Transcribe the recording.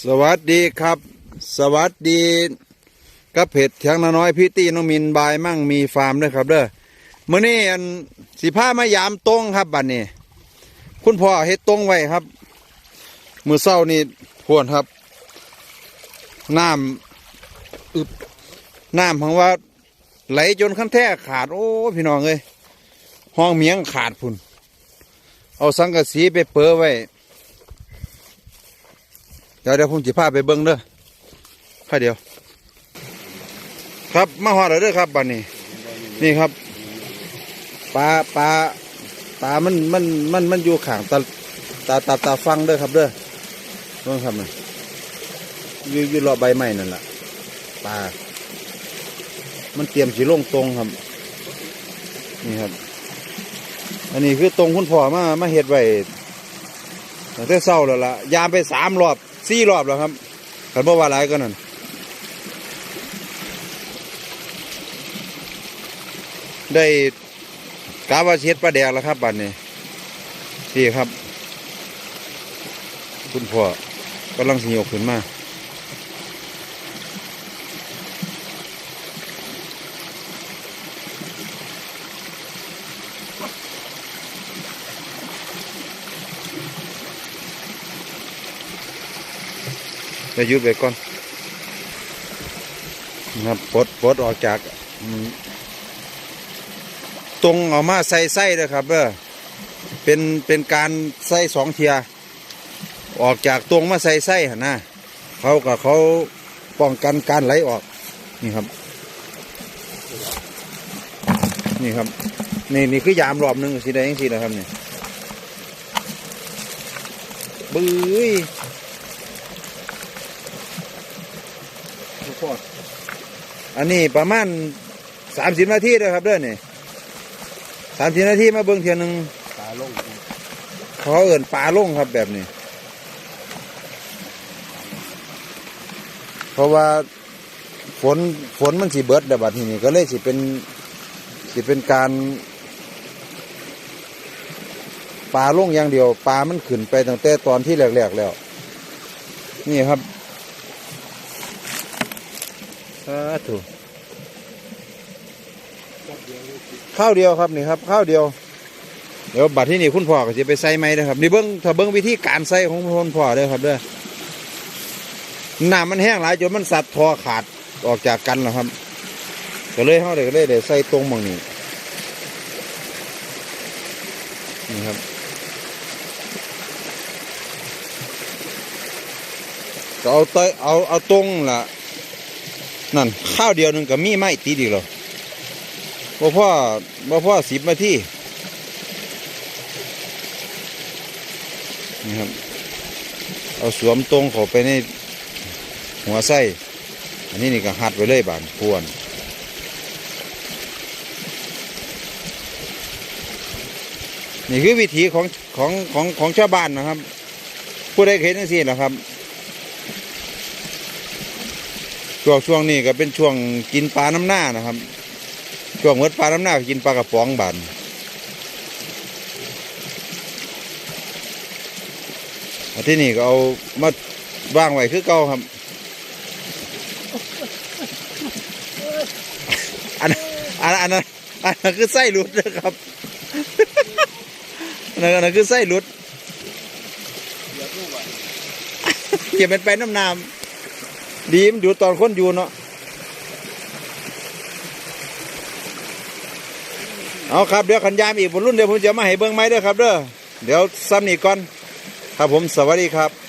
สวัสดีครับ สวัสดีกับเพจเถียงน้อยพี่ตี้น้องมินบายมั่งมีฟาร์มด้วยครับเด้อมื่อนี้อันสิผ้ามายามตรงครับบัดนนี้ คุณพ่อเฮ็ดตรงไว้ครับ มือเศร้านี่พวนครับน้ำอึบน้ำของว่า ไหลจนขั้นแท้ขาด โอ้พี่น้องเอ้ยห้องเมียงขาดพุ่น เอาสังกะสีไปเปื้อไว้ เดี๋ยวเดี๋ยวผมจะพาไปเบิ้งเด้อค่เดียว ครับมาหอดแล้วเด้อครับบัดนี้ นี่ครับปลาปลาปลามันมันมันมันอยู่ขางตาตาตาตาฟังเด้อครับเด้อเบิ่งครับนะอยู่อยู่รอบใบไม้นั่นแหละปลามันเตรียมสีลงตรงครับ นี่ครับ อันนี้คือตรงคุณพ่อมามาเฮ็ดไว้แต่เศร้าแล้วล่ะยามไปสามรอบ สี่รอบแล้วครับกันบ่ว่าหลายก็นั่นได้กาว่าเช็ดปลาแดกแล้วครับบัดนี้นี่ครับ คุณพ่อกำลังสิยกขึ้นมา จะยุดไปก่อนนะปลดปลดออกจาก ตรงออกมาใส่ไส้เลยครับเด้อเป็นเป็นการใส่สองเทีย ออกจากตรงมาใส่ไส้หนะเขากับเขาป้องกันการไหลออก นี่ครับ นี่ครับ นี่นี่คือยามรอบหนึ่งสีแดงสีนะครับเนี่ยบื้อ อันนี้ประมาณสามสิบนาทีเลยครับเด้อนี่สามสิบนาทีมาเบิ่งเทียนหนึ่งตาลงเขาเอิ่นปลาลงครับแบบนี้ เพราะว่าฝนฝนมันสิเบิดเดยวบัดทีนี้ก็เลยสิเป็นสิเป็นการปลาลงอย่างเดียวปลามันขึ้นไปตั้งแต่ตอนที่แรกๆแล้ว นี่ครับ สาธุข้าวเดียวครับนี่ครับข้าวเดียว เดี๋ยวบัตรที่นี่คุณพ่อก็จะไปใส่ไหมนะครับนี่เบิ้งถ้าเบิ้งวิธีการใส่ของคุณพ่อเด้อครับเด้อน้ำมันแห้งหลายจนมันสัดทอขาดออกจากกันแล้วครับก็เลยเขาเลยก็เลยได้ใส่ตรงมองนี้นี่ครับก็เอาเตยเอาเอาตรงล่ะ นั่นข้าวเดียวหนึงก็มีไม้ตีดีกแล้วบ่พ่อบ่พ่อสิบนาทีนี่ครับ เอาสวมตรงเข้าไปในหัวไส้ อันนี้นี่ก็หัดไวเลยบานพวนนี่คือวิถีของของของของชาวบ้านนะครับ ผู้ใดเคยเห็นจังซี่นะครับ ช่วงช่วงนี้ก็เป็นช่วงกินปลาน้ำหน้านะครับ ช่วงเมื่อปลาน้ำหน้ากินปลากระป๋องบานอันที่นี่ก็เอามาว่างไว้คือเก่าครับ อันอันอันนั้นอันนั้นคือไส้หลุดนะครับอันนั้นนั่นคือไส้หลุดเดี๋ยวลูกอะเก็บเป็นไปน้ำน้ำ ดีมันอยู่ตอนคนอยู่เนาะเอาครับเดี๋ยวขันยามอีกบนรุ่นเดี๋ยวผมจะมาให้เบิ้งไม้ด้วยครับเด้อเดี๋ยวซ้ำนี่ก่อน ครับผมสวัสดีครับ